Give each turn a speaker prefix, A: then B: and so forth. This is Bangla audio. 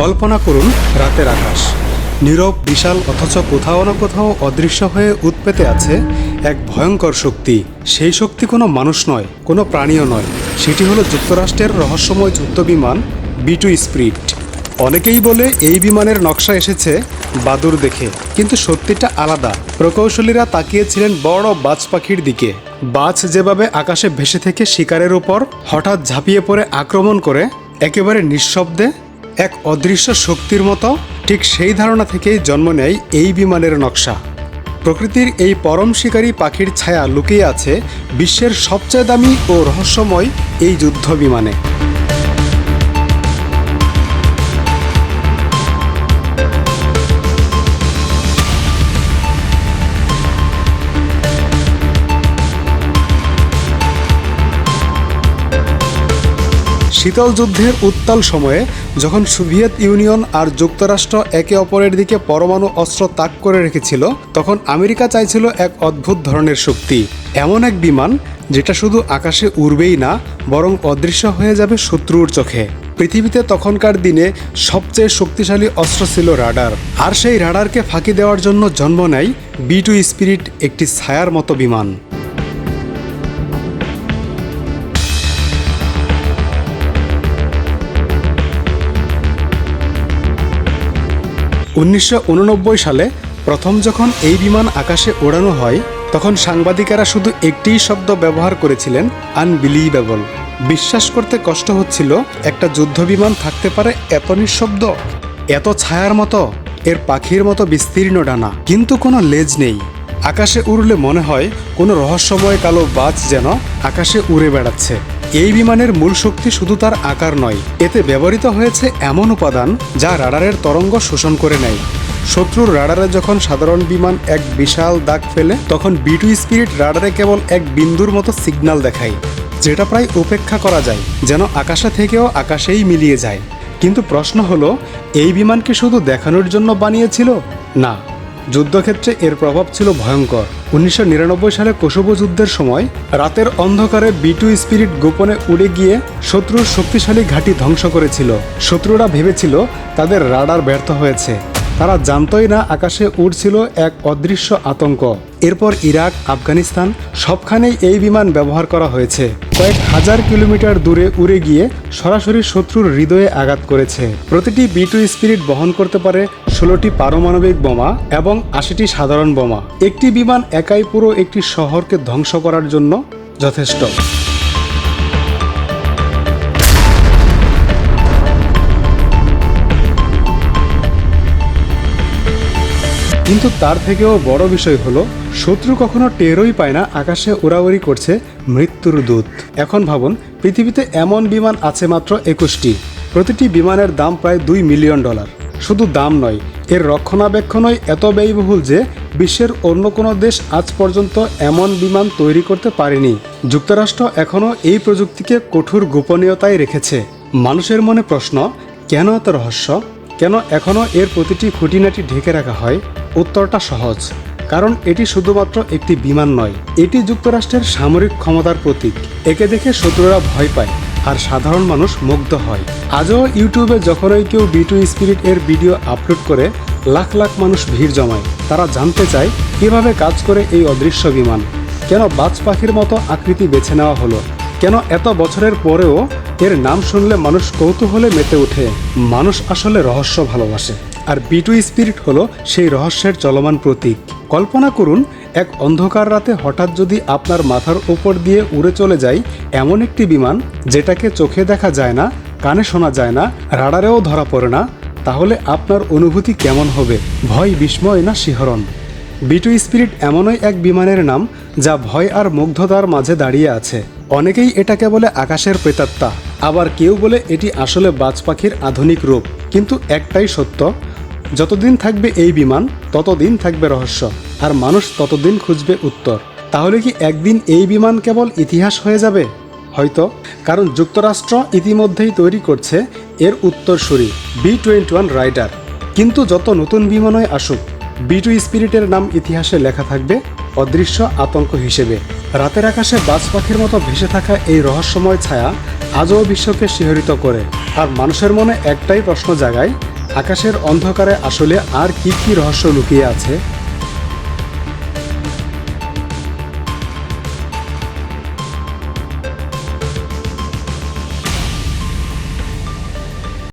A: কল্পনা করুন রাতের আকাশ। নীরব, বিশাল, অথচ কোথাও না কোথাও অদৃশ্য হয়ে উৎপেতে আছে এক ভয়ঙ্কর শক্তি। সেই শক্তি কোনো মানুষ নয়, কোনো প্রাণীও নয়। সেটি হলো যুক্তরাষ্ট্রের রহস্যময় যুদ্ধ বিমান বি টু স্প্রিট। অনেকেই বলে এই বিমানের নকশা এসেছে বাদুর দেখে, কিন্তু সত্যিটা আলাদা। প্রকৌশলীরা তাকিয়েছিলেন বড় বাজ পাখির দিকে। বাজ যেভাবে আকাশে ভেসে থেকে শিকারের উপর হঠাৎ ঝাঁপিয়ে পড়ে আক্রমণ করে একেবারে নিঃশব্দে এক অদৃশ্য শক্তির মতো ঠিক সেই ধারণা থেকেই জন্ম নেয় এই বিমানের নকশা। প্রকৃতির এই পরম শিকারী পাখির ছায়া লুকিয়ে আছে বিশ্বের সবচেয়ে দামি ও রহস্যময় এই যুদ্ধ বিমানে শীতল যুদ্ধের উত্তাল সময়ে যখন সোভিয়েত ইউনিয়ন আর যুক্তরাষ্ট্র একে অপরের দিকে পরমাণু অস্ত্র তাক করে রেখেছিল, তখন আমেরিকা চাইছিল এক অদ্ভুত ধরনের শক্তি, এমন এক বিমান যেটা শুধু আকাশে উড়বেই না, বরং অদৃশ্য হয়ে যাবে শত্রুর চোখে। পৃথিবীতে তখনকার দিনে সবচেয়ে শক্তিশালী অস্ত্র ছিল রাডার, আর সেই রাডারকে ফাঁকি দেওয়ার জন্য জন্ম নেয় বি টু স্পিরিট একটি ছায়ার মতো বিমান। উনিশশো উননব্বই সালে প্রথম যখন এই বিমান আকাশে ওড়ানো হয়, তখন সাংবাদিকেরা শুধু একটিই শব্দ ব্যবহার করেছিলেন, আনবিলিভেবল। বিশ্বাস করতে কষ্ট হচ্ছিল, একটা যুদ্ধ বিমান থাকতে পারে এত নিঃশব্দ এত ছায়ার মতো, এর পাখির মতো বিস্তীর্ণ ডানা। কিন্তু কোনো লেজ নেই। আকাশে উড়লে মনে হয়, কোনো রহস্যময় কালো বাজ যেন আকাশে উড়ে বেড়াচ্ছে। এই বিমানের মূল শক্তি শুধু তার আকার নয়, এতে ব্যবহৃত হয়েছে এমন উপাদান যা রাডারের তরঙ্গ শোষণ করে নেয়। শত্রুর রাডারে যখন সাধারণ বিমান এক বিশাল দাগ ফেলে, তখন বিটু স্পিরিট রাডারে কেবল এক বিন্দুর মতো সিগন্যাল দেখায়, যেটা প্রায় উপেক্ষা করা যায়, যেন আকাশে থেকেও আকাশেই মিলিয়ে যায়। কিন্তু প্রশ্ন হলো, এই বিমান কি শুধু দেখানোর জন্য বানিয়েছিল? না, যুদ্ধক্ষেত্রে এর প্রভাব ছিল ভয়ঙ্কর। উনিশশো নিরানব্বই সালে কোসোভো যুদ্ধের সময় রাতের অন্ধকারে বিটু স্পিরিট গোপনে উড়ে গিয়ে শত্রুর শক্তিশালী ঘাঁটি ধ্বংস করেছিল। শত্রুরা ভেবেছিল তাদের রাডার ব্যর্থ হয়েছে। তারা জানতই না আকাশে উড়ছিল এক অদৃশ্য আতঙ্ক। এরপর ইরাক, আফগানিস্তান সবখানেই এই বিমান ব্যবহার করা হয়েছে। কয়েক হাজার কিলোমিটার দূরে উড়ে গিয়ে সরাসরি শত্রুর হৃদয়ে আঘাত করেছে। প্রতিটি বি টু স্পিরিট বহন করতে পারে ষোলোটি পারমাণবিক বোমা এবং আশিটি সাধারণ বোমা। একটি বিমান একাই পুরো একটি শহরকে ধ্বংস করার জন্য যথেষ্ট। কিন্তু তার থেকেও বড় বিষয় হলো, শত্রু কখনো টেরই পায় না, আকাশে উড়াউড়ি করছে মৃত্যুর দূত। এখন ভাবুন, পৃথিবীতে এমন বিমান আছে মাত্র একুশটি। প্রতিটি বিমানের দাম প্রায় দুই মিলিয়ন ডলার। শুধু দাম নয় এর রক্ষণাবেক্ষণই এত ব্যয়বহুল যে বিশ্বের অন্য কোনো দেশ আজ পর্যন্ত এমন বিমান তৈরি করতে পারেনি। যুক্তরাষ্ট্র এখনও এই প্রযুক্তিকে কঠোর গোপনীয়তায় রেখেছে। মানুষের মনে প্রশ্ন, কেন এত রহস্য? কেন এখনও এর প্রতিটি খুঁটিনাটি ঢেকে রাখা হয়? উত্তরটা সহজ, কারণ এটি শুধুমাত্র একটি বিমান নয়, এটি যুক্তরাষ্ট্রের সামরিক ক্ষমতার প্রতীক। একে দেখে শত্রুরা ভয় পায়। আর সাধারণ মানুষ মুগ্ধ হয়। আজও ইউটিউবে যখনই কেউ বি টু স্পিরিট এর ভিডিও আপলোড করে, লাখ লাখ মানুষ ভিড় জমায়। তারা জানতে চায়, কীভাবে কাজ করে এই অদৃশ্য বিমান? কেন বাজ পাখির মতো আকৃতি বেছে নেওয়া হলো? কেন এত বছরের পরেও এর নাম শুনলে মানুষ কৌতূহলে মেতে ওঠে? মানুষ আসলে রহস্য ভালোবাসে। আর বিটু স্পিরিট হলো সেই রহস্যের চলমান প্রতীক। কল্পনা করুন এক অন্ধকার রাতে হঠাৎ যদি আপনার মাথার ওপর দিয়ে উড়ে চলে যায় এমন একটি বিমান যেটাকে চোখে দেখা যায় না, কানে শোনা যায় না, রাডারেও ধরা পড়ে না, তাহলে আপনার অনুভূতি কেমন হবে? ভয়, বিস্ময় না শিহরণ? বিটু স্পিরিট এমনই এক বিমানের নাম যা ভয় আর মুগ্ধতার মাঝে দাঁড়িয়ে আছে। অনেকেই এটাকে বলে আকাশের প্রেতাত্মা, আবার কেউ বলে এটি আসলে বাজ পাখির আধুনিক রূপ। কিন্তু একটাই সত্য যতদিন থাকবে এই বিমান, ততদিন থাকবে রহস্য, আর মানুষ ততদিন খুঁজবে উত্তর। তাহলে কি একদিন এই বিমান কেবল ইতিহাস হয়ে যাবে? হয়তো, কারণ যুক্তরাষ্ট্র ইতিমধ্যেই তৈরি করছে এর উত্তরসূরি বি টোয়েন্টি ওয়ান রাইডার। কিন্তু যত নতুন বিমানই আসুক, বি টু স্পিরিটের নাম ইতিহাসে লেখা থাকবে অদৃশ্য আতঙ্ক হিসেবে। রাতের আকাশে বাজ পাখির মতো ভেসে থাকা এই রহস্যময় ছায়া আজও বিশ্বকে শিহরিত করে, আর মানুষের মনে একটাই প্রশ্ন জাগায় আকাশের অন্ধকারে আসলে আর কি কি রহস্য লুকিয়ে আছে?